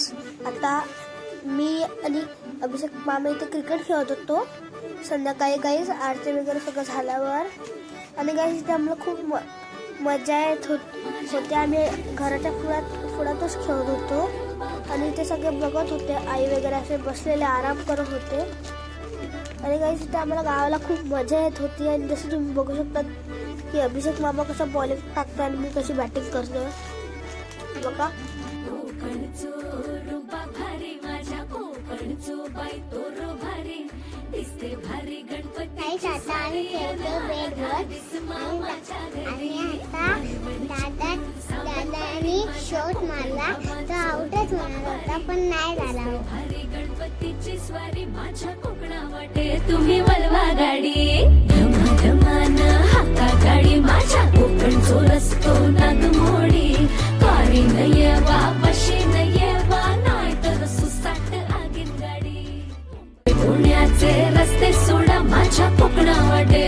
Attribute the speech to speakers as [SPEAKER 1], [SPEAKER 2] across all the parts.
[SPEAKER 1] गाईस आता मी आणि अभिषेक मामा इथे क्रिकेट खेळत होतो. संध्याकाळी गाईस आरती वगैरे सगळं झाल्यावर आणि गाईस इथे आम्हाला खूप म मजा येत होत होते. आम्ही घराच्या फुलात फुलातच खेळत होतो. आणि ते सगळे बघत होते. आई वगैरे असे बसलेले आराम करत होते. आणि गाईस इथे आम्हाला गावाला खूप मजा येत होती. आणि जसं तुम्ही बघू शकता की अभिषेक मामा कसं बॉलिंग टाकतो आणि मी कशी बॅटिंग करतो बघा.
[SPEAKER 2] कोकणचो रुबा भारी. माझ्या कोकणचो बाई तो रो भारी दिसते भारी गणपती
[SPEAKER 3] मारला. तो आउटच होणार होता पण नाही झाला.
[SPEAKER 2] भारी गणपतीची स्वारी माझ्या कोकणा वाटे तुम्ही वलवा गाडी
[SPEAKER 3] कोकणावाडे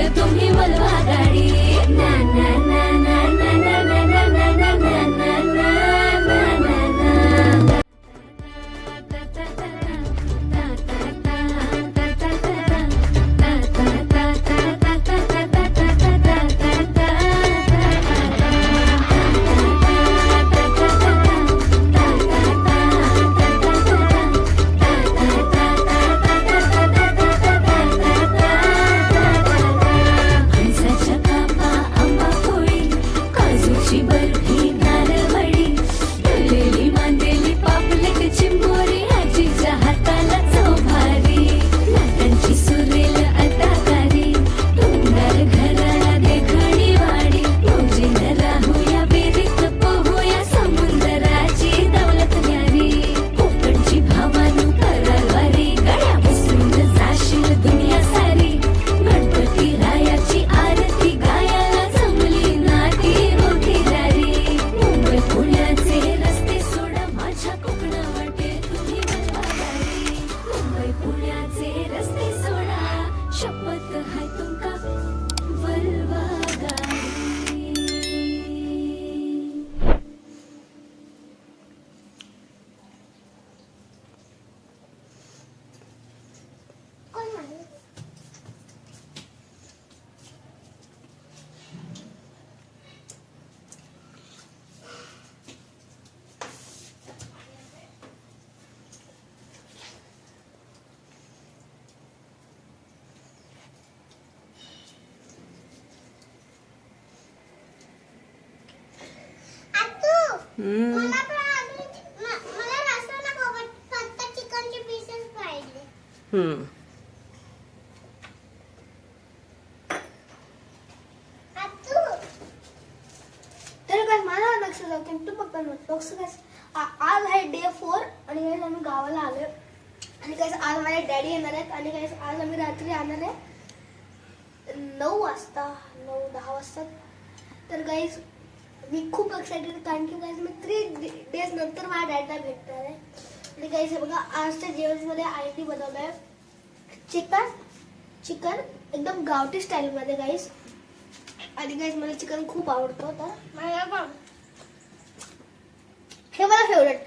[SPEAKER 4] हम्म.
[SPEAKER 1] आज आहे डे फोर आणि काय आम्ही गावाला आलोय. आणि काय आज माझे डॅडी येणार आहेत. आणि काय आज आम्ही रात्री येणार आहे नऊ वाजता नऊ दहा वाजता. तर गाईज मी खूप एक्साइटेड कारण की गाईज मी थ्री डेज नंतर माझ्या डॅडला भेटणार आहे आणि गाईज बघा आजच्या जेवणमध्ये आयटी बनवलं आहे चिकन चिकन एकदम गावठी स्टाईलमध्ये गाईज आणि गाईज मला चिकन खूप आवडतं तर मला हे मला फेवरेट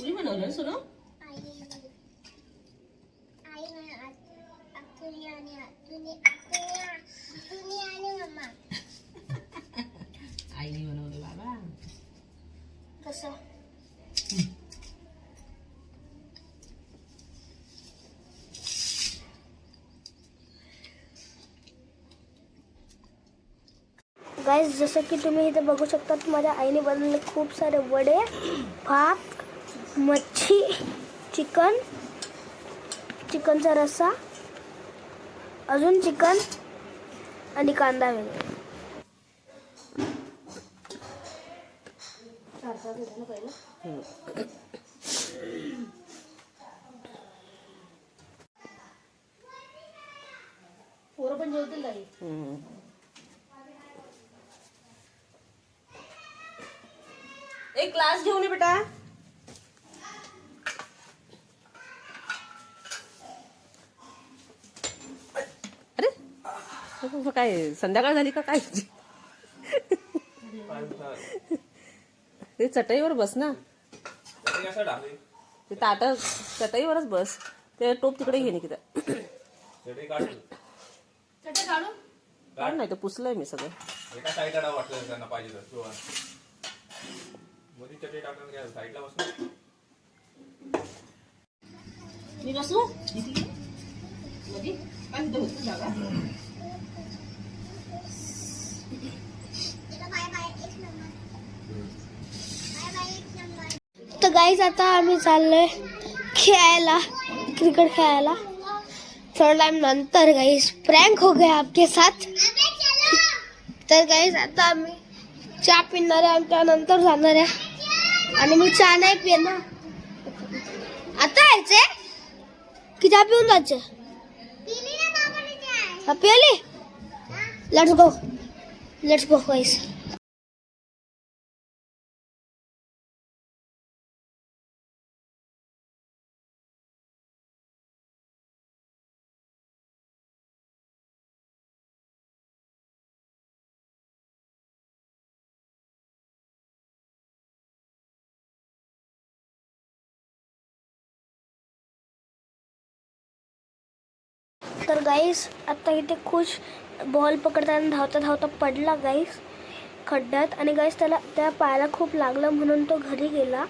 [SPEAKER 4] 우리만 어렸어나?
[SPEAKER 5] 아이는
[SPEAKER 4] 아이는 아트리안이야.
[SPEAKER 3] 아트리안 아트리안
[SPEAKER 4] 아트리안이
[SPEAKER 1] 엄마. गाईज जसं की तुम्ही इथे बघू शकता माझ्या आईने बनवले खूप सारे वडे भात मच्छी चिकन चिकनचा रस्सा अजून चिकन आणि कांदा वगैरे. पोरं पण जेवतील काही
[SPEAKER 4] एक ग्लास घेऊन ये बेटा. अरे काय संध्याकाळ झाली का काय? ते चटईवर बस ना.
[SPEAKER 5] ते
[SPEAKER 4] ताट चटईवरच बस. ते टोप तिकडे घे की
[SPEAKER 5] चटई काढ
[SPEAKER 4] काढ नाही ते पुसलंय मी सगळं.
[SPEAKER 5] मध्ये चटई टाकून घ्या साईडला बसून.
[SPEAKER 4] मी बसू? मध्ये होती जागा.
[SPEAKER 3] नंबर.
[SPEAKER 1] तर गाईज आता आम्ही चाललोय खेळायला क्रिकेट खेळायला. थोड़ा टाइम नंतर गाईज प्रँक हो गया आपके साथ. तर गाईज आता आम्ही चहा पिणार आहे आणि त्यानंतर जाणार आहे. आणि मी चहा नाही पिणार आता यायचंय? की चहा पिऊन जायचं
[SPEAKER 3] पिली ना बाबाने चाय
[SPEAKER 1] हा पिली? Let's go let's go guys तर गाईस आत्ता इथे खुश बॉल पकडताना धावता धावता पडला गाईस खड्ड्यात. आणि गाईस त्याला त्या पायाला खूप लागलं म्हणून तो घरी गेला.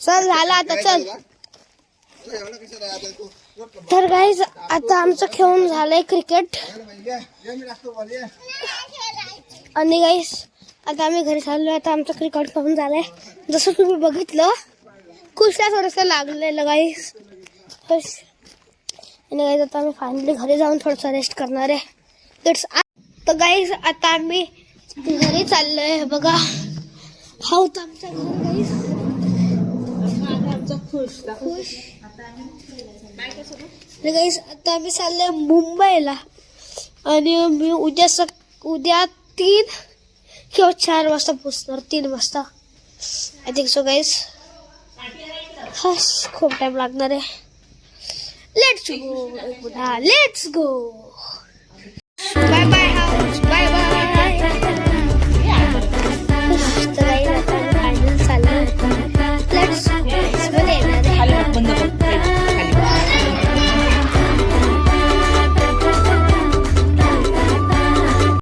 [SPEAKER 1] चल झाला आता चल. तर गाईज आता आमचं खेळून झालंय क्रिकेट आणि गाईस आता आम्ही घरी चाललोय. आता आमचं क्रिकेट खेळून झालंय. जसं तुम्ही बघितलं खुशला थोडंसं लागलेलं गाईस आणि गाईज आता आम्ही फायनली घरी जाऊन थोडंसं रेस्ट करणार आहे. इट्स तर गाईज आता आम्ही घरी चाललोय. बघा हा होता आमचा घर गाईस
[SPEAKER 4] खुश.
[SPEAKER 1] खुश. गाईस आता आम्ही चाललोय मुंबईला. आणि मी उद्या सक उद्या तीन किंवा चार वाजता पोचणार तीन वाजता. आय थिंक सो गाईस हस खूप टाइम लागणार आहे. Let's go let's go